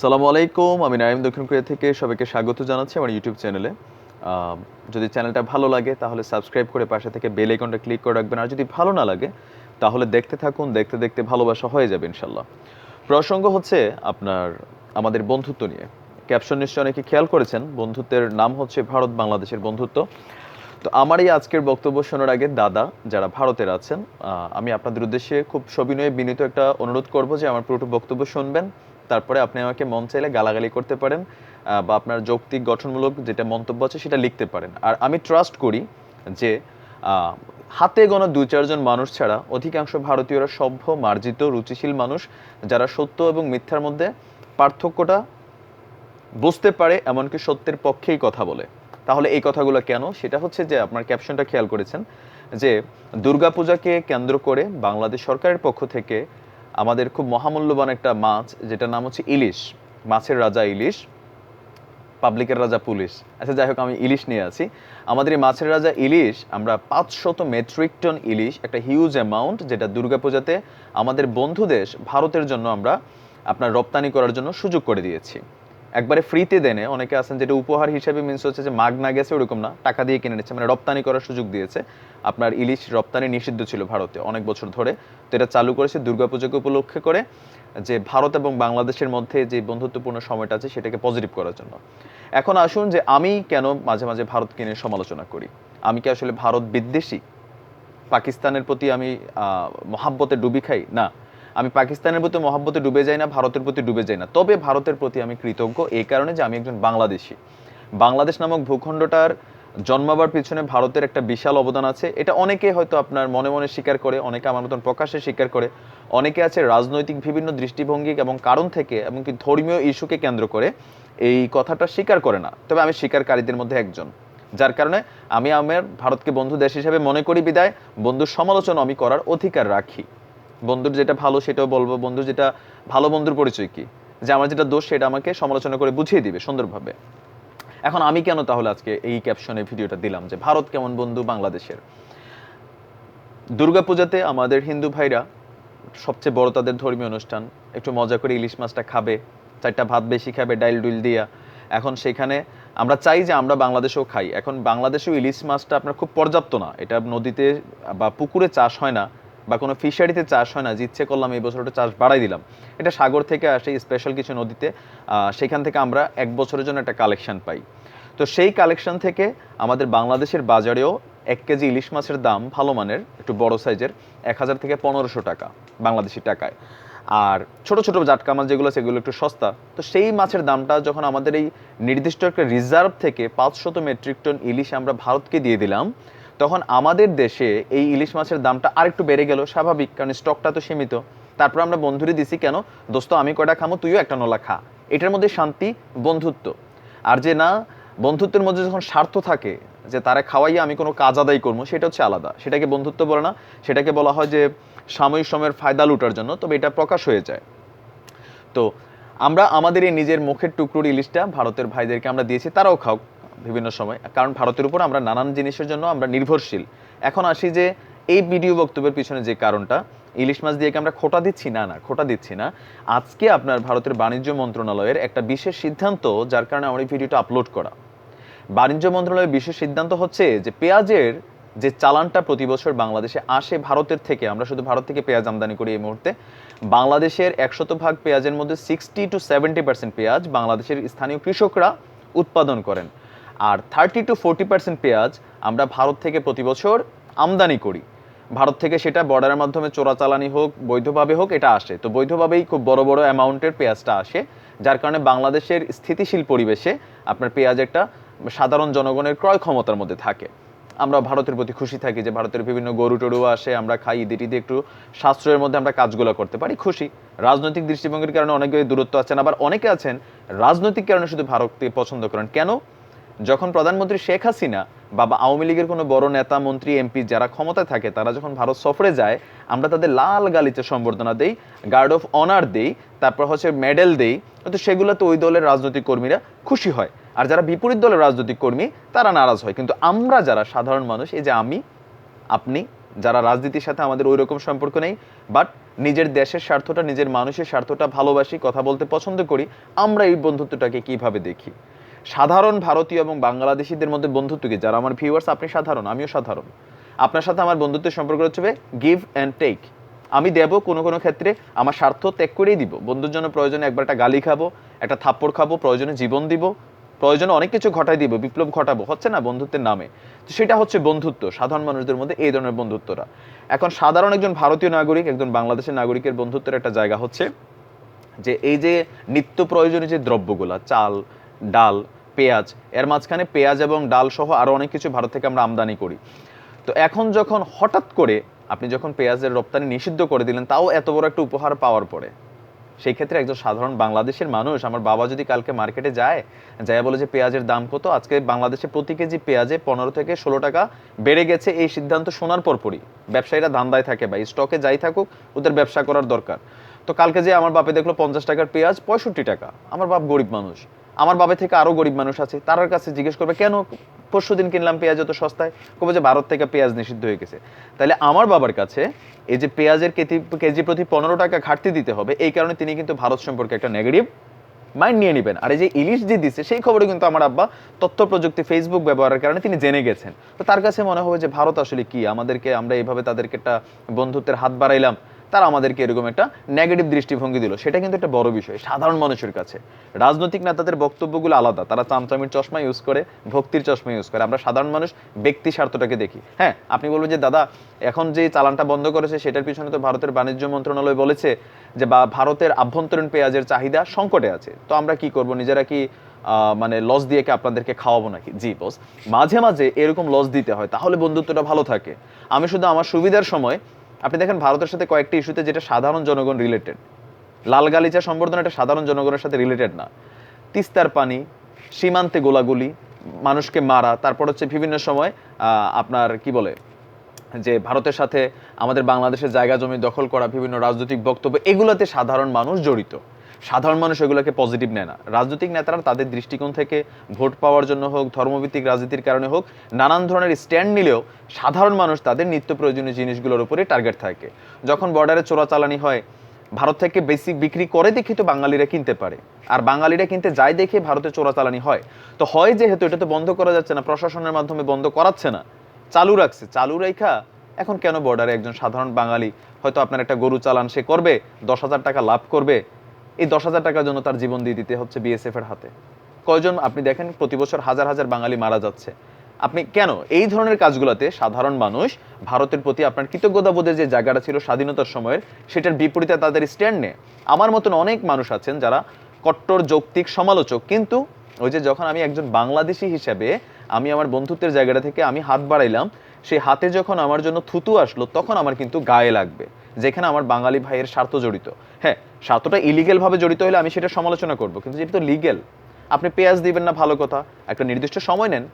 সালামু আলাইকুম, আমি নাইম দক্ষিণ কোরিয়া থেকে সবাইকে স্বাগত জানাচ্ছি আমার ইউটিউব চ্যানেলে। যদি চ্যানেলটা ভালো লাগে, তাহলে সাবস্ক্রাইব করে পাশে থেকে বেল আইকনটা ক্লিক করে রাখবেন। আর যদি ভালো না লাগে, তাহলে দেখতে থাকুন, দেখতে দেখতে ভালোবাসা হয়ে যাবে ইনশাল্লাহ প্রসঙ্গ হচ্ছে আপনার, আমাদের বন্ধুত্ব নিয়ে। ক্যাপশন নিশ্চয় অনেকে খেয়াল করেছেন, বন্ধুত্বের নাম হচ্ছে ভারত বাংলাদেশের বন্ধুত্ব। তো আমার এই আজকের বক্তব্য শোনার আগে দাদা যারা ভারতের আছেন আমি আপনাদের উদ্দেশ্যে খুব সবিনয়ে বিনীত একটা অনুরোধ করব যে আমার পুরোটা বক্তব্য শুনবেন। তারপরে আপনি আমাকে মন চাইলে গালাগালি করতে পারেন বা আপনার যৌক্তিক গঠনমূলক যেটা মন্তব্য আছে সেটা লিখতে পারেন। আর আমি ট্রাস্ট করি যে হাতে গোনা দুই চারজন মানুষ ছাড়া অধিকাংশ ভারতীয়রা সভ্য, মার্জিত, রুচিশীল মানুষ যারা সত্য এবং মিথ্যার মধ্যে পার্থক্যটা বুঝতে পারে এমনকি সত্যের পক্ষেই কথা বলে। তাহলে এই কথাগুলো কেন? সেটা হচ্ছে যে আপনার ক্যাপশনটা খেয়াল করেছেন যে দুর্গাপূজাকে কেন্দ্র করে বাংলাদেশ সরকারের পক্ষ থেকে আমাদের খুব মহামূল্যবান একটা মাছ, যেটার নাম হচ্ছে ইলিশ, মাছের রাজা ইলিশ, পাবলিকের রাজা পুলিশ। আচ্ছা যাই হোক, আমি ইলিশ নিয়ে আছি। আমাদের এই মাছের রাজা ইলিশ, আমরা পাঁচশত মেট্রিক টন ইলিশ, একটা হিউজ অ্যামাউন্ট যেটা দুর্গাপূজাতে আমাদের বন্ধু দেশ ভারতের জন্য আমরা আপনার রপ্তানি করার জন্য সুযোগ করে দিয়েছি। একবারে ফ্রিতে দেনে। অনেকে আছেন যেটা উপহার হিসেবে মিনস হচ্ছে যে মাগ না গেছে ওরকম না, টাকা দিয়ে কিনে নিচ্ছে। মানে রপ্তানি করার সুযোগ দিয়েছে। আপনার ইলিশ রপ্তানি নিষিদ্ধ ছিল ভারতে অনেক বছর ধরে। তো এটা চালু করেছে দুর্গাপূজাকে উপলক্ষে করে যে ভারত এবং বাংলাদেশের মধ্যে যে বন্ধুত্বপূর্ণ সময়টা আছে সেটাকে পজিটিভ করার জন্য। এখন আসুন যে আমি কেন মাঝে মাঝে ভারতকে নিয়ে সমালোচনা করি। আমি কি আসলে ভারত বিদ্বেষী? পাকিস্তানের প্রতি আমি মহাব্বতে ডুবি খাই? না। আমি পাকিস্তানের প্রতি মহাব্বতে ডুবে যাই না, ভারতের প্রতি ডুবে যাই না। তবে ভারতের প্রতি আমি কৃতজ্ঞ এই কারণে যে আমি একজন বাংলাদেশী। বাংলাদেশ নামক ভূখণ্ডটার জন্মাবার পিছনে ভারতের একটা বিশাল অবদান আছে। এটা অনেকে হয়তো আপনার মনে মনে স্বীকার করে, অনেকে আমার মতন প্রকাশ্যে স্বীকার করে। অনেকে আছে রাজনৈতিক বিভিন্ন দৃষ্টিভঙ্গি এবং কারণ থেকে এমনকি ধর্মীয় ইস্যুকে কেন্দ্র করে এই কথাটা স্বীকার করে না। তবে আমি স্বীকারকারীদের মধ্যে একজন। যার কারণে আমি আমার ভারতকে বন্ধু দেশ হিসেবে মনে করি বিদায়। বন্ধুর সমালোচনা আমি করার অধিকার রাখি। বন্ধুর যেটা ভালো সেটাও বলব। বন্ধুর যেটা ভালো বন্ধুর পরিচয় কি? যে আমার যেটা দোষ সেটা আমাকে সমালোচনা করে বুঝিয়ে দিবে সুন্দরভাবে। এখন আমি কেন তাহলে আজকে এই ক্যাপশনে ভিডিওটা দিলাম যে ভারত কেমন বন্ধু বাংলাদেশের? দুর্গাপূজাতে আমাদের হিন্দু ভাইরা সবচেয়ে বড় তাদের ধর্মীয় অনুষ্ঠান। একটু মজা করে ইলিশ মাছটা খাবে, চারটা ভাত বেশি খাবে, ডাইল ডুইল দিয়া। এখন সেখানে আমরা চাই যে আমরা বাংলাদেশেও খাই। এখন বাংলাদেশেও ইলিশ মাছটা আপনার খুব পর্যাপ্ত না। এটা নদীতে বা পুকুরে চাষ হয় না। বা কোনো ফিশারিতে চাষ হয় না, যে ইচ্ছে করলাম এই বছর চাষ বাড়াই দিলাম। এটা সাগর থেকে আসে স্পেশাল কিছু নদীতে সেখান থেকে আমরা এক বছরের জন্য একটা কালেকশন পাই। তো সেই কালেকশন থেকে আমাদের বাংলাদেশের বাজারেও এক কেজি ইলিশ মাছের দাম ভালো মানের, একটু বড় সাইজের, এক হাজার থেকে পনেরোশো টাকা বাংলাদেশি টাকায়। আর ছোট ছোট জাটকা মাছ যেগুলো সেগুলো একটু সস্তা। তো সেই মাছের দামটা যখন আমাদের এই নির্দিষ্ট একটা রিজার্ভ থেকে পাঁচশত মেট্রিক টন ইলিশ আমরা ভারতকে দিয়ে দিলাম তখন আমাদের দেশে এই ইলিশ মাছের দামটা আরেকটু বেড়ে গেল, স্বাভাবিক, কারণ স্টকটা তো সীমিত। তারপর আমরা বন্ধুরে দিছি, কেন? দোস্ত, আমি কয়টা খামো, তুইও একটা নলা খা। এটার মধ্যে শান্তি, বন্ধুত্ব। আর যে না, বন্ধুত্বের মধ্যে যখন স্বার্থ থাকে, যে তারা খাওয়াইয়া আমি কোনো কাজ আদায় করব, সেটা হচ্ছে আলাদা। সেটাকে বন্ধুত্ব বলে না, সেটাকে বলা হয় যে সাময়িক সময়ের ফায়দা লুটার জন্য, তবে এটা প্রকাশ হয়ে যায়। তো আমরা আমাদের এই নিজের মুখের টুকরোর ইলিশটা ভারতের ভাইদেরকে আমরা দিয়েছি, তারাও খাও বিভিন্ন সময়। কারণ ভারতের উপর আমরা নানান জিনিসের জন্য আমরা নির্ভরশীল। এখন আসি যে এই ভিডিও বক্তব্যের পিছনে যে কারণটা, ইলিশ মাছ দিয়ে কি আমরা খোটা দিচ্ছি? না না, খোটা দিচ্ছি না। আজকে আপনার ভারতের বাণিজ্য মন্ত্রণালয়ের একটা বিশেষ সিদ্ধান্ত, যার কারণে আমার এই ভিডিওটা আপলোড করা। বাণিজ্য মন্ত্রণালয়ের বিশেষ সিদ্ধান্ত হচ্ছে যে পেঁয়াজের যে চালানটা প্রতি বছর বাংলাদেশে আসে ভারতের থেকে, আমরা শুধু ভারত থেকে পেঁয়াজ আমদানি করি এই মুহূর্তে, বাংলাদেশের একশত ভাগ পেঁয়াজের মধ্যে সিক্সটি টু সেভেন্টি পার্সেন্ট পেঁয়াজ বাংলাদেশের স্থানীয় কৃষকরা উৎপাদন করেন। আর থার্টি টু ফোর্টি পার্সেন্ট পেঁয়াজ আমরা ভারত থেকে প্রতি বছর আমদানি করি। ভারত থেকে সেটা বর্ডারের মাধ্যমে চোরাচালানি হোক, বৈধভাবে হোক, এটা আসে। তো বৈধভাবেই খুব বড় বড় অ্যামাউন্টের পেঁয়াজটা আসে, যার কারণে বাংলাদেশের স্থিতিশীল পরিবেশে আপনার পেঁয়াজ একটা সাধারণ জনগণের ক্রয় ক্ষমতার মধ্যে থাকে। আমরা ভারতের প্রতি খুশি থাকি যে ভারতের বিভিন্ন গরু টরু আসে, আমরা খাই ঈদে টিদে একটু সাশ্রয়ের মধ্যে আমরা কাজগুলো করতে পারি, খুশি। রাজনৈতিক দৃষ্টিভঙ্গির কারণে অনেকে দূরত্ব আছেন, আবার অনেকে আছেন রাজনৈতিক কারণে শুধু ভারতকে পছন্দ করেন। কেন? যখন প্রধানমন্ত্রী শেখ হাসিনা বা আওয়ামী লীগের কোনো বড় নেতা, মন্ত্রী, এমপি যারা ক্ষমতায় থাকে, তারা যখন ভারত সফরে যায়, আমরা তাদের লাল গালিতে সম্বর্ধনা দেই, গার্ড অফ অনার দেই, তারপর হচ্ছে মেডেল দেই, তো সেগুলোতে ওই দলের রাজনৈতিক কর্মীরা খুশি হয়। আর যারা বিপরীত দলের রাজনৈতিক কর্মী, তারা নারাজ হয়। কিন্তু আমরা যারা সাধারণ মানুষ, এই যে আমি, আপনি, যারা রাজনীতির সাথে আমাদের ওই রকম সম্পর্ক নেই বাট নিজের দেশের স্বার্থটা, নিজের মানুষের স্বার্থটা ভালোবাসি, কথা বলতে পছন্দ করি, আমরা এই বন্ধুত্বটাকে কীভাবে দেখি? সাধারণ ভারতীয় এবং বাংলাদেশিদের মধ্যে বন্ধুত্ব কি? যারা আমার ভিউয়ার্স আপনি সাধারণ, আমিও সাধারণ। আপনার সাথে আমার বন্ধুত্বের সম্পর্ক হচ্ছে গিভ অ্যান্ড টেক আমি দেব কোনো কোনো ক্ষেত্রে, আমার স্বার্থ ত্যাগ করেই দিব। বন্ধুর জন্য প্রয়োজনে একবার একটা গালি খাব, একটা থাপ্পড় খাব, প্রয়োজনে জীবন দিব, প্রয়োজনে অনেক কিছু ঘটাই দিব, বিপ্লব ঘটাবো, হচ্ছে না বন্ধুত্বের নামে? তো সেটা হচ্ছে বন্ধুত্ব, সাধারণ মানুষদের মধ্যে এই ধরনের বন্ধুত্বরা। এখন সাধারণ একজন ভারতীয় নাগরিক, একজন বাংলাদেশের নাগরিকের বন্ধুত্বের একটা জায়গা হচ্ছে যে, এই যে নিত্য প্রয়োজনীয় যে দ্রব্যগুলা, চাল ডাল, পেঁয়াজ, এর মাঝখানে পেঁয়াজ এবং ডাল সহ আরও অনেক কিছু ভারত থেকে আমরা আমদানি করি। তো এখন যখন হঠাৎ করে আপনি যখন পেঁয়াজের রপ্তানি নিষিদ্ধ করে দিলেন, তাও এত বড় একটা উপহার পাওয়ার পরে, সেই ক্ষেত্রে একজন সাধারণ বাংলাদেশের মানুষ, আমার বাবা যদি কালকে মার্কেটে যায় যায় বলে যে পেঁয়াজের দাম কত, আজকে বাংলাদেশে প্রতি কেজি পেঁয়াজে পনেরো থেকে ষোলো টাকা বেড়ে গেছে, এই সিদ্ধান্ত শোনার পরপরই। ব্যবসায়ীরা ধান্দায় থাকে বা স্টকে যাই থাকুক, ওদের ব্যবসা করার দরকার। তো কালকে যে আমার বাপে দেখল পঞ্চাশ টাকার পেঁয়াজ, পঁয়ষট্টি টাকা। আমার বাপ গরিব মানুষ। আমার বাবা থেকে আরও গরিব মানুষ আছে, তার কাছে জিজ্ঞেস করবে, কেন পরশু দিন কিনলাম পেঁয়াজ এত সস্তায়? কবে যে ভারত থেকে পেঁয়াজ নিষিদ্ধ হয়ে গেছে। তাহলে আমার বাবার কাছে এই যে পেঁয়াজের কেজি কেজি প্রতি পনেরো টাকা ঘাটতি দিতে হবে, এই কারণে তিনি কিন্তু ভারত সম্পর্কে একটা নেগেটিভ মাইন্ড নিয়ে নেবেন। আর এই যে ইলিশ যে দিচ্ছে সেই খবরে কিন্তু আমার আব্বা তথ্য প্রযুক্তি ফেসবুক ব্যবহারের কারণে তিনি জেনে গেছেন। তো তার কাছে মনে হবে যে, ভারত আসলে কি? আমাদেরকে, আমরা এইভাবে তাদেরকে একটা বন্ধুত্বের হাত বাড়াইলাম তারা আমাদেরকে এরকম একটা নেগেটিভ দৃষ্টিভঙ্গি দিল। সেটা কিন্তু একটা বড় বিষয়, সাধারণ মানুষের কাছে। রাজনৈতিক নেতাদের বক্তব্যগুলো আলাদা, তারা চামচামির চশমা ইউজ করে, ভক্তির চশমা ইউজ করে। আমরা সাধারণ মানুষ ব্যক্তি স্বার্থটাকে দেখি। হ্যাঁ আপনি বলবেন যে, দাদা, এখন যে চালানটা বন্ধ করেছে, সেটার পিছনে তো ভারতের বাণিজ্য মন্ত্রণালয় বলেছে যে, বা ভারতের আভ্যন্তরীণ পেঁয়াজের চাহিদা সংকটে আছে। তো আমরা কি করব? নিজেরা কি মানে লস দিয়ে কি আপনাদেরকে খাওয়াবো নাকি? জি বস মাঝে মাঝে এরকম লস দিতে হয়, তাহলে বন্ধুত্বটা ভালো থাকে। আমি শুধু আমার সুবিধার সময় আপনি দেখেন ভারতের সাথে কয়েকটি ইস্যুতে যেটা সাধারণ জনগণ রিলেটেড লাল গালিচা সম্বর্ধনা এটা সাধারণ জনগণের সাথে রিলেটেড না। তিস্তার পানি, সীমান্তে গোলাগুলি, মানুষকে মারা, তারপর হচ্ছে বিভিন্ন সময় আপনার কি বলে, যে ভারতের সাথে আমাদের বাংলাদেশের জায়গা জমি দখল করা, বিভিন্ন রাজনৈতিক বক্তব্য, এগুলোতে সাধারণ মানুষ জড়িত। সাধারণ মানুষ এগুলোকে পজিটিভ নেয় না। রাজনৈতিক নেতারা তাদের দৃষ্টিকোণ থেকে ভোট পাওয়ার জন্য হোক, ধর্মভিত্তিক রাজনীতির কারণে হোক, নানান ধরনের স্ট্যান্ড নিলেও সাধারণ মানুষ তাদের নিত্য প্রয়োজনীয় জিনিসগুলোর উপরে টার্গেট থাকে। যখন বর্ডারে চোরাচালানি হয়, ভারত থেকে বেসিক বিক্রি করে দেখে তো বাঙালিরা কিনতে পারে। আর বাঙালিরা কিনতে যায় দেখে ভারতে চোরাচালানি হয়। তো হয় যেহেতু এটা তো বন্ধ করা যাচ্ছে না, প্রশাসনের মাধ্যমে বন্ধ করাচ্ছে না, চালু রাখছে। চালু রেখা এখন কেন বর্ডারে একজন সাধারণ বাঙালি হয়তো আপনার একটা গরু চালান সে করবে, দশ হাজার টাকা লাভ করবে, এই দশ হাজার টাকার জন্য তার জীবন দিয়ে দিতে হচ্ছে বিএসএফ এর হাতে। কয়জন আপনি দেখেন, প্রতি বছর হাজার হাজার বাঙালি মারা যাচ্ছে। আপনি কেন এই ধরনের কাজগুলোতে সাধারণ মানুষ ভারতের প্রতি আপনার কৃতজ্ঞতা কৃতজ্ঞতাবোধের যে জায়গাটা ছিল স্বাধীনতার সময়ের, সেটার বিপরীতে তাদের স্ট্যান্ড নেয় আমার মতন অনেক মানুষ আছেন যারা কট্টর, যৌক্তিক, সমালোচক, কিন্তু ওই যে যখন আমি একজন বাংলাদেশি হিসেবে আমি আমার বন্ধুত্বের জায়গাটা থেকে আমি হাত বাড়াইলাম, সেই হাতে যখন আমার জন্য থুতু আসলো, তখন আমার কিন্তু গায়ে লাগবে, যেখানে আমার বাঙালি ভাইয়ের স্বার্থ জড়িত। হ্যাঁ স্বার্থটা ইলিগেল ভাবে জড়িত হলে আমি সেটা সমালোচনা করব, কিন্তু যেটা তো লিগেল আপনি পেঁয়াজ দিবেন না ভালো কথা, একটা নির্দিষ্ট সময় নেন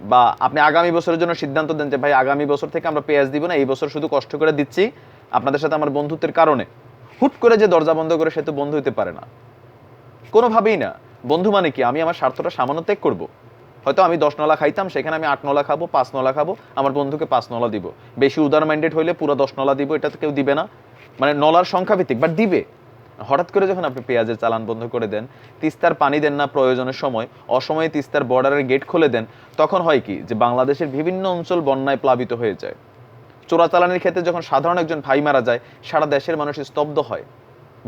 বা আপনি আগামী বছরের জন্য সিদ্ধান্ত দেন যে, ভাই, আগামী বছর থেকে আমরা পেঁয়াজ দিব না, এই বছর শুধু কষ্ট করে দিচ্ছি, আপনাদের সাথে আমার বন্ধুত্বের কারণে। হুট করে যে দরজা বন্ধ করে সে তো বন্ধু হতে পারে না। কোনোভাবেই না। বন্ধু মানে কি? আমি আমার স্বার্থটা সামান্য ত্যাগ করব। হয়তো আমি দশ নলা খাইতাম, সেখানে আমি আট নলা খাব, পাঁচ নলা খাব, আমার বন্ধুকে পাঁচ নলা দিব। বেশি উদার মাইন্ডেড হইলে পুরো দশ নলা দিব, এটা তো কেউ দিবে না। মানে নলার সংখ্যা ভিত্তিক বাট দিবে। হঠাৎ করে যখন আপনি পেঁয়াজের চালান বন্ধ করে দেন, তিস্তার পানি দেন না প্রয়োজনের সময়, অসময়ে তিস্তার বর্ডারের গেট খুলে দেন, তখন হয় কি যে বাংলাদেশের বিভিন্ন অঞ্চল বন্যায় প্লাবিত হয়ে যায়। চোরাচালানের ক্ষেত্রে যখন সাধারণ একজন ভাই মারা যায়, সারা দেশের মানুষ স্তব্ধ হয়।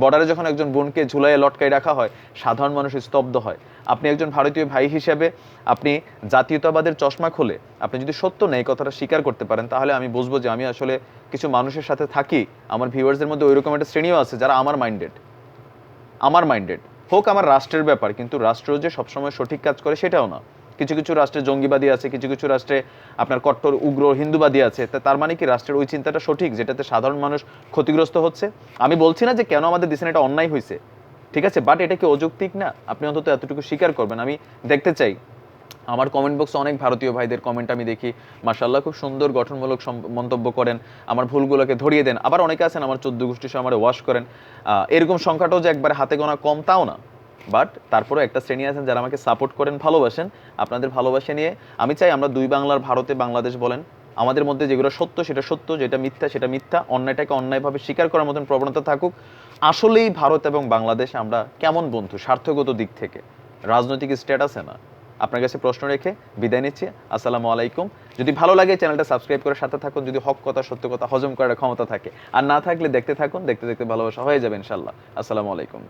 বর্ডারে যখন একজন বোনকে ঝুলাইয়ে লটকাই রাখা হয়, সাধারণ মানুষ স্তব্ধ হয়। আপনি একজন ভারতীয় ভাই হিসেবে আপনি জাতীয়তাবাদের চশমা খুলে আপনি যদি সত্য নেই কথাটা স্বীকার করতে পারেন, তাহলে আমি বুঝব যে আমি আসলে কিছু মানুষের সাথে থাকি। আমার ভিউয়ার্সদের মধ্যে ওইরকম একটা শ্রেণীও আছে যারা আমার মাইন্ডেড আমার মাইন্ডেড হোক আমার রাষ্ট্রের ব্যাপার, কিন্তু রাষ্ট্র যে সবসময় সঠিক কাজ করে সেটাও না। কিছু কিছু রাষ্ট্রে জঙ্গিবাদী আছে, কিছু কিছু রাষ্ট্রে আপনার কট্টর, উগ্র, হিন্দুবাদী আছে। তা তার মানে কি রাষ্ট্রের ওই চিন্তাটা সঠিক, যেটাতে সাধারণ মানুষ ক্ষতিগ্রস্ত হচ্ছে? আমি বলছি না যে কেন আমাদের দেশে এটা অন্যায় হয়েছে, ঠিক আছে? বাট এটা কি অযৌক্তিক? না, আপনি অন্তত এতটুকু স্বীকার করবেন। আমি দেখতে চাই। আমার কমেন্ট বক্সে অনেক ভারতীয় ভাইদের কমেন্ট আমি দেখি। মার্শাল্লাহ খুব সুন্দর গঠনমূলক মন্তব্য করেন। আমার ভুলগুলোকে ধরিয়ে দেন। আবার অনেকে আছেন, আমার চোদ্দ গোষ্ঠী সহ আমার ওয়াশ করেন। এরকম সংখ্যাটাও যে একবার হাতে গোনা কম, তাও না। বাট তারপরে একটা শ্রেণি আছেন যারা আমাকে সাপোর্ট করেন, ভালোবাসেন। আপনাদের ভালোবাসা নিয়ে আমি চাই আমরা দুই বাংলার ভারতে বাংলাদেশ বলেন। আমাদের মধ্যে যেগুলো সত্য সেটা সত্য, যেটা মিথ্যা সেটা মিথ্যা। অন্যায়টাকে অন্যায়ভাবে স্বীকার করার মতন প্রবণতা থাকুক। আসলেই ভারত এবং বাংলাদেশ আমরা কেমন বন্ধু, স্বার্থগত দিক থেকে? রাজনৈতিক স্ট্যাটাসে না। আপনার কাছে প্রশ্ন রেখে বিদায় নিচ্ছি। আসসালামু আলাইকুম। যদি ভালো লাগে চ্যানেলটা সাবস্ক্রাইব করে সাথে থাকুন। যদি হক কথা, সত্য কথা হজম করার ক্ষমতা থাকে। আর না থাকলে দেখতে থাকুন। দেখতে দেখতে ভালোবাসা হয়ে যাবে ইনশাল্লাহ আসসালামু আলাইকুম।